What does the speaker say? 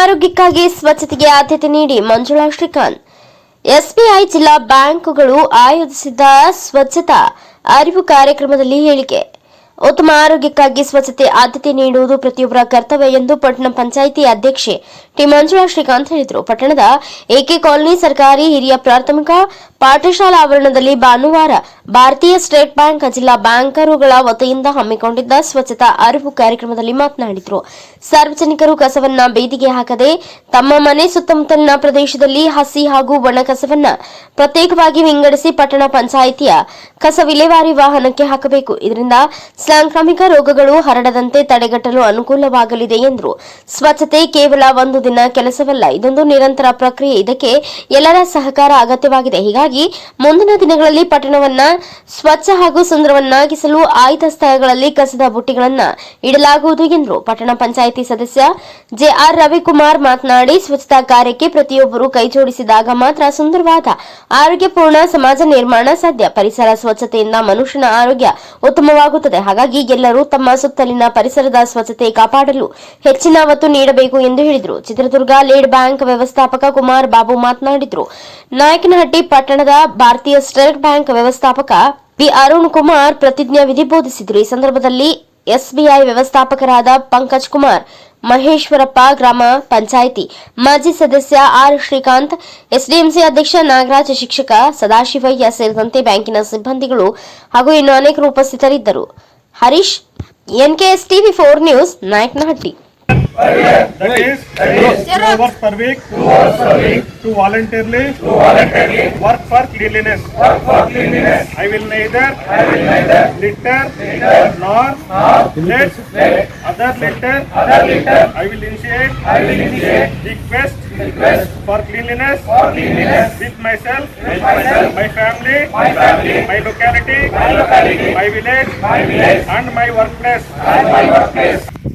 ಆರೋಗ್ಯಕ್ಕಾಗಿ ಸ್ವಚ್ಛತೆಗೆ ಆದ್ಯತೆ ನೀಡಿ ಮಂಜುಳಾ ಶ್ರೀಕಾಂತ್. ಎಸ್ಬಿಐ ಜಿಲ್ಲಾ ಬ್ಯಾಂಕುಗಳು ಆಯೋಜಿಸಿದ್ದ ಸ್ವಚ್ಛತಾ ಅರಿವು ಕಾರ್ಯಕ್ರಮದಲ್ಲಿ ಹೇಳಿಕೆ. ಉತ್ತಮ ಆರೋಗ್ಯಕ್ಕಾಗಿ ಸ್ವಚ್ಛತೆ ಆದ್ಯತೆ ನೀಡುವುದು ಪ್ರತಿಯೊಬ್ಬರ ಕರ್ತವ್ಯ ಎಂದು ಪಟ್ಟಣ ಪಂಚಾಯಿತಿ ಅಧ್ಯಕ್ಷೆ ಟಿ ಮಂಜುಳಾ ಶ್ರೀಕಾಂತ್ ಹೇಳಿದರು. ಪಟ್ಟಣದ ಎಕೆ ಕಾಲೋನಿ ಸರ್ಕಾರಿ ಹಿರಿಯ ಪ್ರಾಥಮಿಕ ಪಾಠಶಾಲಾ ಆವರಣದಲ್ಲಿ ಭಾನುವಾರ ಭಾರತೀಯ ಸ್ಟೇಟ್ ಬ್ಯಾಂಕ್ ಜಿಲ್ಲಾ ಬ್ಯಾಂಕರುಗಳ ವತಿಯಿಂದ ಹಮ್ಮಿಕೊಂಡಿದ್ದ ಸ್ವಚ್ಛತಾ ಅರಿವು ಕಾರ್ಯಕ್ರಮದಲ್ಲಿ ಮಾತನಾಡಿದರು. ಸಾರ್ವಜನಿಕರು ಕಸವನ್ನ ಬೀದಿಗೆ ಹಾಕದೆ ತಮ್ಮ ಮನೆ ಸುತ್ತಮುತ್ತಲಿನ ಪ್ರದೇಶದಲ್ಲಿ ಹಸಿ ಹಾಗೂ ಒಣ ಕಸವನ್ನ ಪ್ರತ್ಯೇಕವಾಗಿ ವಿಂಗಡಿಸಿ ಪಟ್ಟಣ ಪಂಚಾಯಿತಿಯ ಕಸ ವಿಲೇವಾರಿ ವಾಹನಕ್ಕೆ ಹಾಕಬೇಕು. ಇದರಿಂದ ಸಾಂಕ್ರಾಮಿಕ ರೋಗಗಳು ಹರಡದಂತೆ ತಡೆಗಟ್ಟಲು ಅನುಕೂಲವಾಗಲಿದೆ ಎಂದರು. ಸ್ವಚ್ಛತೆ ಕೇವಲ ಒಂದು ದಿನ ಕೆಲಸವಲ್ಲ, ಇದೊಂದು ನಿರಂತರ ಪ್ರಕ್ರಿಯೆ. ಇದಕ್ಕೆ ಎಲ್ಲರ ಸಹಕಾರ ಅಗತ್ಯವಾಗಿದೆ. ಹೀಗಾಗಿ ಮುಂದಿನ ದಿನಗಳಲ್ಲಿ ಪಟ್ಟಣವನ್ನ ಸ್ವಚ್ಛ ಹಾಗೂ ಸುಂದರವನ್ನಾಗಿಸಲು ಆಯ್ದ ಸ್ಥಳಗಳಲ್ಲಿ ಕಸದ ಬುಟ್ಟಿಗಳನ್ನು ಇಡಲಾಗುವುದು ಎಂದರು ಪಟ್ಟಣ ಪಂಚಾಯಿತಿ ಸದಸ್ಯ ಜೆಆರ್ ರವಿಕುಮಾರ್ ಮಾತನಾಡಿ, ಸ್ವಚ್ಛತಾ ಕಾರ್ಯಕ್ಕೆ ಪ್ರತಿಯೊಬ್ಬರು ಕೈಜೋಡಿಸಿದಾಗ ಮಾತ್ರ ಸುಂದರವಾದ, ಆರೋಗ್ಯಪೂರ್ಣ ಸಮಾಜ ನಿರ್ಮಾಣ ಸಾಧ್ಯ. ಪರಿಸರ ಸ್ವಚ್ಛತೆಯಿಂದ ಮನುಷ್ಯನ ಆರೋಗ್ಯ ಉತ್ತಮವಾಗುತ್ತದೆ. ಹಾಗಾಗಿ ಎಲ್ಲರೂ ತಮ್ಮ ಸುತ್ತಲಿನ ಪರಿಸರದ ಸ್ವಚ್ಛತೆ ಕಾಪಾಡಲು ಹೆಚ್ಚಿನ ಒತ್ತು ನೀಡಬೇಕು ಎಂದು ಹೇಳಿದರು. ಚಿತ್ರದುರ್ಗ ಲೀಡ್ ಬ್ಯಾಂಕ್ ವ್ಯವಸ್ಥಾಪಕ ಕುಮಾರ್ ಬಾಬು ಮಾತನಾಡಿದರು. ನಾಯಕನಹಟ್ಟಿ ಪಟ್ಟಣದ ಭಾರತೀಯ ಸ್ಟೇಟ್ ಬ್ಯಾಂಕ್ ವ್ಯವಸ್ಥಾಪಕ ಬಿ ಅರುಣ್ ಕುಮಾರ್ ಪ್ರತಿಜ್ಞಾ ವಿಧಿ ಬೋಧಿಸಿದರು. ಈ ಸಂದರ್ಭದಲ್ಲಿ ಎಸ್ಬಿಐ ವ್ಯವಸ್ಥಾಪಕರಾದ ಪಂಕಜ್ ಕುಮಾರ್, ಮಹೇಶ್ವರಪ್ಪ ಗ್ರಾಮ ಪಂಚಾಯಿತಿ, ಮಾಜಿ ಸದಸ್ಯ ಆರ್ ಶ್ರೀಕಾಂತ್, ಎಸ್ಡಿಎಂಸಿ ಅಧ್ಯಕ್ಷ ನಾಗರಾಜ್, ಶಿಕ್ಷಕ ಸದಾಶಿವಯ್ಯ ಸೇರಿದಂತೆ ಬ್ಯಾಂಕಿನ ಸಿಬ್ಬಂದಿಗಳು ಹಾಗೂ ಇನ್ನು ಅನೇಕರು ಉಪಸ್ಥಿತರಿದ್ದರು. Harish, NKS TV four news, Nayakanahatti. That is, that is two hours per week. Two hours per week. To voluntarily, to voluntarily work for cleanliness. Work. I will neither, I nor, nor let, other litter. I will initiate, for cleanliness, for cleanliness with myself, with myself, my family, my family, my locality, my locality, my village, my village, and my workplace, and my workplace.